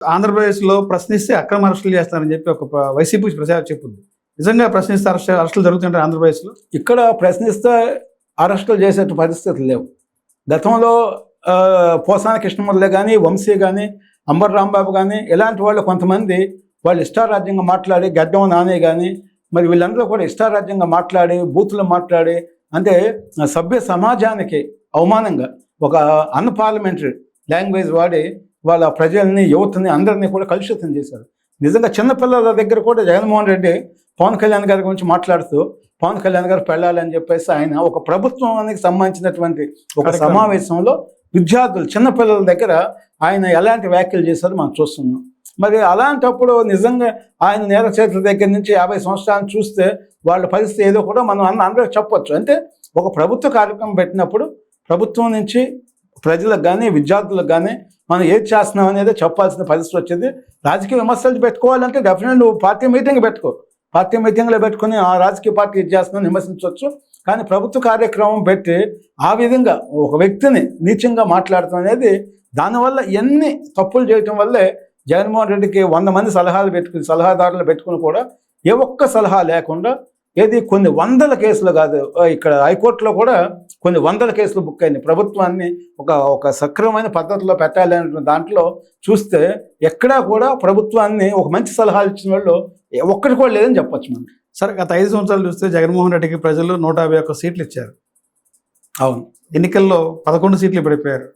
ఆంధ్రప్రదేశ్లో ప్రశ్నిస్తే అక్రమ అరెస్టులు చేస్తారని చెప్పి ఒక వైసీపీ ప్రచారం చెప్పింది. నిజంగా ప్రశ్నిస్తే అరెస్ట్ అరెస్టులు జరుగుతుంటాయి ఆంధ్రప్రదేశ్లో? ఇక్కడ ప్రశ్నిస్తే అరెస్టులు చేసే పరిస్థితులు లేవు. గతంలో పోసాన కృష్ణమురళి కానీ వంశీ కానీ అంబర్ రాంబాబు కానీ ఇలాంటి వాళ్ళు కొంతమంది వాళ్ళు ఇష్టారాజ్యంగా మాట్లాడి గడ్డం నానే కానీ మరి వీళ్ళందరూ కూడా ఇష్టారాజ్యంగా మాట్లాడి బూతులు మాట్లాడి అంటే సభ్య సమాజానికి అవమానంగా ఒక అన్పార్లమెంటరీ లాంగ్వేజ్ వాడి వాళ్ళ ప్రజల్ని యువతని అందరినీ కూడా కలుషితం చేశారు. నిజంగా చిన్నపిల్లల దగ్గర కూడా జగన్మోహన్ రెడ్డి పవన్ కళ్యాణ్ గారి గురించి మాట్లాడుతూ పవన్ కళ్యాణ్ గారు పెళ్ళాలని చెప్పేసి ఆయన ఒక ప్రభుత్వానికి సంబంధించినటువంటి ఒక. సమావేశంలో విద్యార్థులు చిన్నపిల్లల దగ్గర ఆయన ఎలాంటి వ్యాఖ్యలు చేశారో మనం చూస్తున్నాం. మరి అలాంటప్పుడు నిజంగా ఆయన నేర చరిత్ర దగ్గర నుంచి యాభై సంవత్సరాలు చూస్తే వాళ్ళ పరిస్థితి ఏదో కూడా మనం అన్న అందరూ చెప్పొచ్చు. అంటే ఒక ప్రభుత్వ కార్యక్రమం పెట్టినప్పుడు ప్రభుత్వం నుంచి ప్రజలకు కానీ విద్యార్థులకు కానీ మనం ఏది చేస్తున్నాం అనేది చెప్పాల్సిన పరిస్థితి వచ్చేది. రాజకీయ విమర్శలు పెట్టుకోవాలంటే డెఫినెట్ నువ్వు పార్టీ మీటింగ్ పెట్టుకో. పార్టీ మీటింగ్లో పెట్టుకుని ఆ రాజకీయ పార్టీ ఇది చేస్తున్నాం విమర్శించవచ్చు. కానీ ప్రభుత్వ కార్యక్రమం పెట్టి ఆ విధంగా ఒక వ్యక్తిని నీచంగా మాట్లాడటం అనేది దానివల్ల ఎన్ని తప్పులు చేయటం వల్లే జగన్మోహన్ రెడ్డికి వంద మంది సలహాలు పెట్టుకుని సలహాదారులు పెట్టుకుని కూడా ఏ ఒక్క సలహా లేకుండా ఏది? కొన్ని వందల కేసులు కాదు. ఇక్కడ హైకోర్టులో కూడా కొన్ని వందల కేసులు బుక్ అయింది. ప్రభుత్వాన్ని ఒక ఒక సక్రమమైన పద్ధతిలో పెట్టాలనే దాంట్లో చూస్తే ఎక్కడా కూడా ప్రభుత్వాన్ని ఒక మంచి సలహాలు ఇచ్చిన వాళ్ళు ఒక్కటి కూడా లేదని చెప్పొచ్చు మనం. సరే గత ఐదు సంవత్సరాలు చూస్తే జగన్మోహన్ రెడ్డికి ప్రజలు నూట యాభై ఒక్క సీట్లు ఇచ్చారు. అవును. ఎన్నికల్లో పదకొండు సీట్లు పడిపోయారు.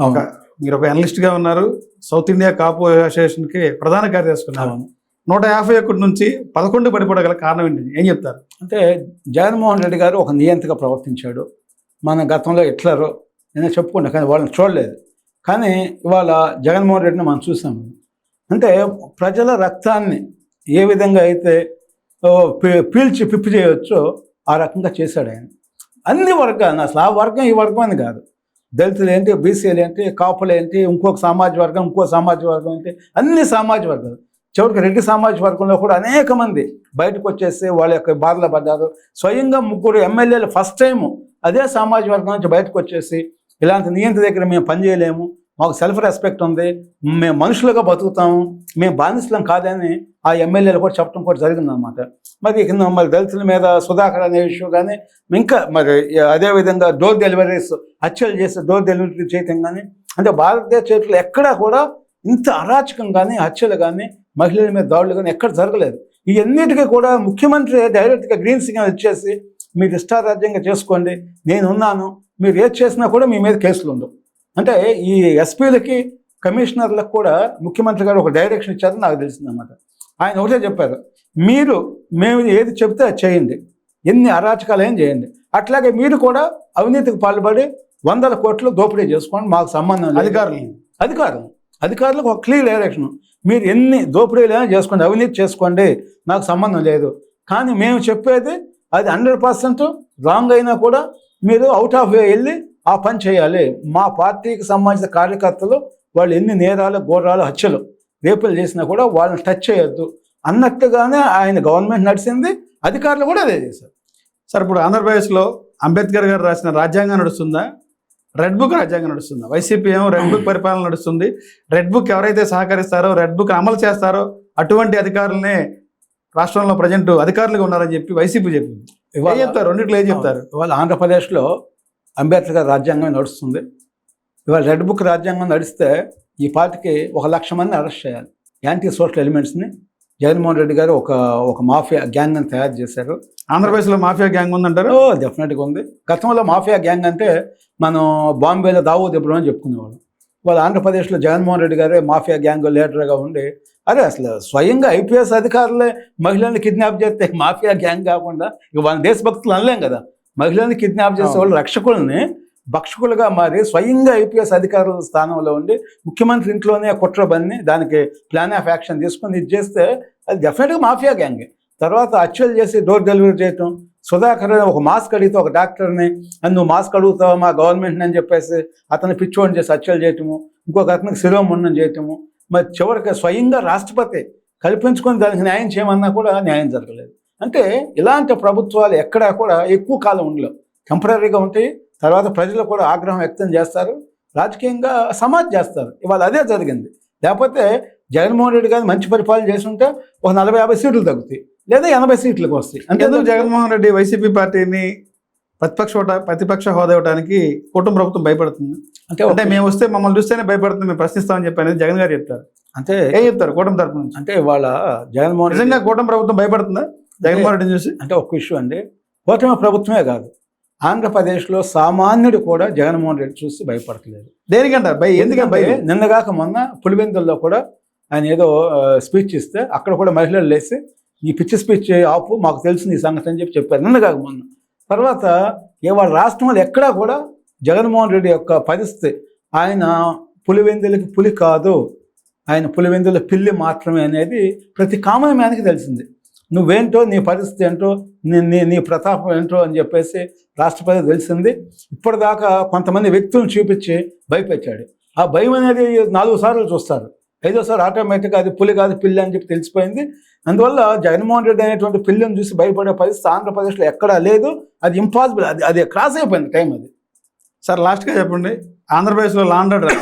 అవును. మీరు ఒక అనలిస్ట్గా ఉన్నారు. సౌత్ ఇండియా కాపు అసోసియేషన్కి ప్రధాన కార్యదర్శి ఉన్నారు. నూట యాభై ఒకటి నుంచి పదకొండు పడిపోవడం కారణం ఏంటి? ఏం చెప్తారు? అంటే జగన్మోహన్ రెడ్డి గారు ఒక నియంతగా ప్రవర్తించాడు. మన గతంలో హిట్లరు నేను చెప్పుకున్నా కానీ వాళ్ళని చూడలేదు. కానీ ఇవాళ జగన్మోహన్ రెడ్డిని మనం చూసాము అంటే ప్రజల రక్తాన్ని ఏ విధంగా అయితే పీల్చి పిప్పి చేయవచ్చో ఆ రకంగా చేశాడు ఆయన. అన్ని వర్గాలు అసలు ఆ వర్గం ఈ వర్గం అని కాదు. దళితులు ఏంటి బీసీలు ఏంటి కాపులు ఏంటి ఇంకొక సామాజిక వర్గం ఇంకో సామాజిక వర్గం ఏంటి అన్ని సామాజిక వర్గాలు. చివరికి రెడ్డి సామాజిక వర్గంలో కూడా అనేక మంది బయటకు వచ్చేసి వాళ్ళ యొక్క బాధలు పడ్డారు. స్వయంగా ముగ్గురు ఎమ్మెల్యేలు ఫస్ట్ టైము అదే సామాజిక వర్గం నుంచి బయటకు వచ్చేసి ఇలాంటి నియంత్రణ దగ్గర మేము పనిచేయలేము మాకు సెల్ఫ్ రెస్పెక్ట్ ఉంది మేము మనుషులుగా బతుకుతాము మేము బానిసలం కాదని ఆ ఎమ్మెల్యేలు కూడా చెప్పడం కూడా జరిగిందనమాట మరి కింద మరి దళితుల మీద సుధాకర్ అనే విషయం కానీ ఇంకా మరి అదేవిధంగా డోర్ డెలివరీస్ హత్యలు చేస్తే డోర్ డెలివరీ చేయటం కానీ అంటే భారతదేశ చేతులు ఎక్కడా కూడా ఇంత అరాచకం కానీ హత్యలు కానీ మహిళల మీద దాడులు కానీ ఎక్కడ జరగలేదు. ఈ అన్నిటికీ కూడా ముఖ్యమంత్రి డైరెక్ట్గా గ్రీన్ సిగ్నల్ ఇచ్చేసి మీరు ఇష్టారాజ్యంగా చేసుకోండి నేను ఉన్నాను మీరు ఏది చేసినా కూడా మీ మీద కేసులు ఉండవు. అంటే ఈ ఎస్పీలకి కమిషనర్లకు కూడా ముఖ్యమంత్రి గారు ఒక డైరెక్షన్ ఇచ్చారని నాకు తెలిసిందన్నమాట. ఆయన ఒకటే చెప్పారు మీరు మేము ఏది చెప్తే అది చేయండి. ఎన్ని అరాచకాలు ఏం చేయండి. అట్లాగే మీరు కూడా అవినీతికి పాల్పడి వందల కోట్లు దోపిడీ చేసుకోండి మాకు సంబంధం. అధికారులు. అధికారులు. అధికారులకు ఒక క్లియర్ డైరెక్షన్ మీరు ఎన్ని దోపిడీలైనా చేసుకోండి అవినీతి చేసుకోండి నాకు సంబంధం లేదు. కానీ మేము చెప్పేది అది హండ్రెడ్ పర్సెంట్ రాంగ్ అయినా కూడా మీరు అవుట్ ఆఫ్ వే వెళ్ళి ఆ పని చేయాలి. మా పార్టీకి సంబంధించిన కార్యకర్తలు వాళ్ళు ఎన్ని నేరాలు ఘోరాలు హత్యలు రేపులు చేసినా కూడా వాళ్ళని టచ్ చేయొద్దు. అన్నట్టుగానే ఆయన గవర్నమెంట్ నడిచింది అధికారులు కూడా అదే చేశారు. సార్ ఇప్పుడు ఆంధ్రప్రదేశ్లో అంబేద్కర్ గారు రాసిన రాజ్యాంగం నడుస్తుందా? రెడ్ బుక్ రాజ్యాంగం నడుస్తుందా. వైసీపీ ఏమో రెడ్ బుక్ పరిపాలన నడుస్తుంది. రెడ్ బుక్ ఎవరైతే సహకరిస్తారో రెడ్ బుక్ అమలు చేస్తారో అటువంటి అధికారులనే రాష్ట్రంలో ప్రజెంట్ అధికారులుగా ఉన్నారని చెప్పి వైసీపీ చెప్పింది. ఏం ఇవాళ- చెప్తారు? రెండిట్లో ఏం చెప్తారు? ఇవాళ ఆంధ్రప్రదేశ్లో అంబేద్కర్ రాజ్యాంగం నడుస్తుంది. ఇవాళ రెడ్ బుక్ రాజ్యాంగం నడిస్తే ఈ పార్టీకి ఒక లక్ష మంది అరెస్ట్ చేయాలి. యాంటీ సోషల్ ఎలిమెంట్స్ని జగన్మోహన్ రెడ్డి గారు ఒక ఒక మాఫియా గ్యాంగ్ అని తయారు చేశారు. ఆంధ్రప్రదేశ్లో మాఫియా గ్యాంగ్ ఉందంటారు? ఓ డెఫినెట్గా ఉంది. గతంలో మాఫియా గ్యాంగ్ అంటే మనం బాంబేలో దావూద్ ఇబ్రహం అని చెప్పుకునేవాళ్ళం. వాళ్ళ ఆంధ్రప్రదేశ్లో జగన్మోహన్ రెడ్డి గారే మాఫియా గ్యాంగ్ లీడర్గా ఉండి అరే అసలు స్వయంగా ఐపీఎస్ అధికారులే మహిళల్ని కిడ్నాప్ చేస్తే మాఫియా గ్యాంగ్ కాకుండా ఇక వాళ్ళ దేశభక్తులు అనలేం కదా. మహిళల్ని కిడ్నాప్ చేసే వాళ్ళు రక్షకుల్ని భక్షకులుగా మారి స్వయంగా ఐపీఎస్ అధికారుల స్థానంలో ఉండి ముఖ్యమంత్రి ఇంట్లోనే కుట్ర బన్ని దానికి ప్లాన్ ఆఫ్ యాక్షన్ తీసుకొని ఇది చేస్తే అది డెఫినెట్గా మాఫియా గ్యాంగ్ తర్వాత హత్యలు చేసి డోర్ డెలివరీ చేయటం సుధాకర్ ఒక మాస్క్ అడిగితే ఒక డాక్టర్ని "అని నువ్వు మాస్క్ అడుగుతావు మా గవర్నమెంట్ని అని చెప్పేసి అతను పిచ్చోని చేసి హత్యలు చేయటము ఇంకొక అతనికి శిరోముండం చేయటము. మరి చివరికి స్వయంగా రాష్ట్రపతి కల్పించుకొని దానికి న్యాయం చేయమన్నా కూడా న్యాయం జరగలేదు. అంటే ఇలాంటి ప్రభుత్వాలు ఎక్కడా కూడా ఎక్కువ కాలం ఉండలేవు. టెంపరీగా ఉంటాయి తర్వాత ప్రజలు కూడా ఆగ్రహం వ్యక్తం చేస్తారు. రాజకీయంగా సమాజ్ చేస్తారు. ఇవాళ అదే జరిగింది. లేకపోతే జగన్మోహన్ రెడ్డి గారు మంచి పరిపాలన చేస్తుంటే ఒక నలభై యాభై సీట్లు తగ్గుతాయి. లేదా ఎనభై సీట్లకు వస్తాయి. అంటే ఎందుకు జగన్మోహన్ రెడ్డి వైసీపీ పార్టీని ప్రతిపక్ష హోదా- ప్రతిపక్ష హోదా ఇవ్వడానికి కూటమి ప్రభుత్వం భయపడుతుంది? అంటే అంటే మేము వస్తే మమ్మల్ని చూస్తేనే భయపడుతుంది మేము ప్రశ్నిస్తామని చెప్పి అనేది జగన్ గారు చెప్తారు. అంటే ఏం చెప్తారు కూటమి తరపు నుంచి? అంటే ఇవాళ జగన్మోహన్ రెడ్డి నిజంగా కూటమి ప్రభుత్వం భయపడుతుందా? జగన్మోహన్ రెడ్డిని చూసి? అంటే ఒక విషయం అండి. కూటమి ప్రభుత్వమే కాదు. ఆంధ్రప్రదేశ్లో సామాన్యుడు కూడా జగన్మోహన్ రెడ్డి చూసి భయపడట్లేదు. దేనికంటారు? భయ ఎందుకంటే నిన్నగాక మొన్న పులివెందుల్లో కూడా ఆయన ఏదో స్పీచ్ ఇస్తే అక్కడ కూడా మహిళలు లేసి ఈ పిచ్చి స్పీచ్ ఆపు మాకు తెలిసింది ఈ సంగతి అని చెప్పి చెప్పారు నిన్నగాక మొన్న. తర్వాత ఇవాళ రాష్ట్రంలో ఎక్కడా కూడా జగన్మోహన్ రెడ్డి యొక్క పరిస్థితి ఆయన పులివెందులకి పులి కాదు ఆయన పులివెందుల పిల్లి మాత్రమే అనేది ప్రతి కామన్ మ్యాన్కి తెలిసింది. నువ్వేంటో నీ పరిస్థితి ఏంటో నీ నీ నీ ప్రతాపం ఏంటో అని చెప్పేసి రాష్ట్రపతి తెలిసింది. ఇప్పటిదాకా కొంతమంది వ్యక్తులను చూపించి భయపెట్టాడు. ఆ భయం అనేది నాలుగు సార్లు చూస్తారు. ఐదోసారి ఆటోమేటిక్గా అది పులి కాదు పిల్లి అని చెప్పి తెలిసిపోయింది. అందువల్ల జగన్మోహన్ రెడ్డి అనేటువంటి పిల్లిని చూసి భయపడే పరిస్థితి ఆంధ్రప్రదేశ్లో ఎక్కడా లేదు. అది ఇంపాసిబుల్ అది అది క్రాస్ అయిపోయింది టైం అది. సార్ లాస్ట్గా చెప్పండి. ఆంధ్రప్రదేశ్లో లాండ్ ఆర్డర్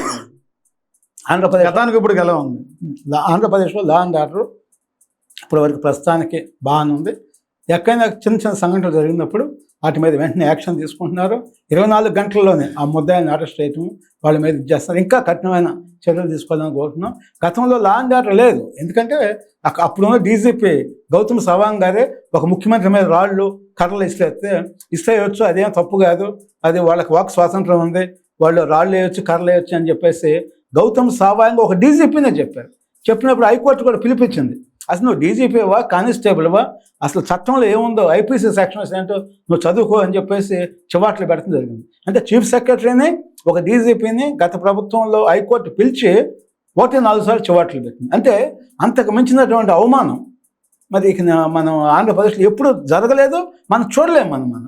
ఆంధ్రప్రదేశ్ గతానికి ఇప్పుడు ఎలా ఉంది. ఆంధ్రప్రదేశ్లో లా అండ్ ఆర్డర్ ఇప్పటివరకు ప్రస్తుతానికి బాగానే ఉంది. ఎక్కడైనా చిన్న చిన్న సంఘటనలు జరిగినప్పుడు వాటి మీద వెంటనే యాక్షన్ తీసుకుంటున్నారు. ఇరవై నాలుగు గంటల్లోనే ఆ ముద్దాయిని అరెస్ట్ చేయటం వాళ్ళ మీద ఇది చేస్తారు ఇంకా కఠినమైన చర్యలు తీసుకోవాలని కోరుతున్నాం. గతంలో లా అండ్ ఆర్డర్ లేదు. ఎందుకంటే అప్పుడున్న డీజీపీ గౌతమ్ సవాంగ్ గారే ఒక ముఖ్యమంత్రి మీద రాళ్ళు కర్రలు ఇస్తే ఇస్తేయచ్చు అదేం తప్పు కాదు. అది వాళ్ళకి వాక్ స్వాతంత్రం ఉంది. వాళ్ళు రాళ్ళు వేయొచ్చు కర్రలు వేయొచ్చు అని చెప్పేసి గౌతమ్ సవాంగ్ ఒక డీజీపీనే చెప్పారు. చెప్పినప్పుడు హైకోర్టు కూడా పిలిపించింది. అసలు నువ్వు డీజీపీవా కానిస్టేబుల్వా అసలు చట్టంలో ఏముందో? ఐపీసీ సెక్షన్స్ ఏంటో నువ్వు చదువుకో అని చెప్పేసి చివాట్లు పెడతాం జరిగింది. అంటే చీఫ్ సెక్రటరీని ఒక డీజీపీని గత ప్రభుత్వంలో హైకోర్టు పిలిచి ఒకటి నాలుగు సార్లు చివాట్లు పెట్టింది. అంటే అంతకు మించినటువంటి అవమానం. మరి ఇక మనం ఆంధ్రప్రదేశ్లో ఎప్పుడు జరగలేదు మనం చూడలేము మనం మనం.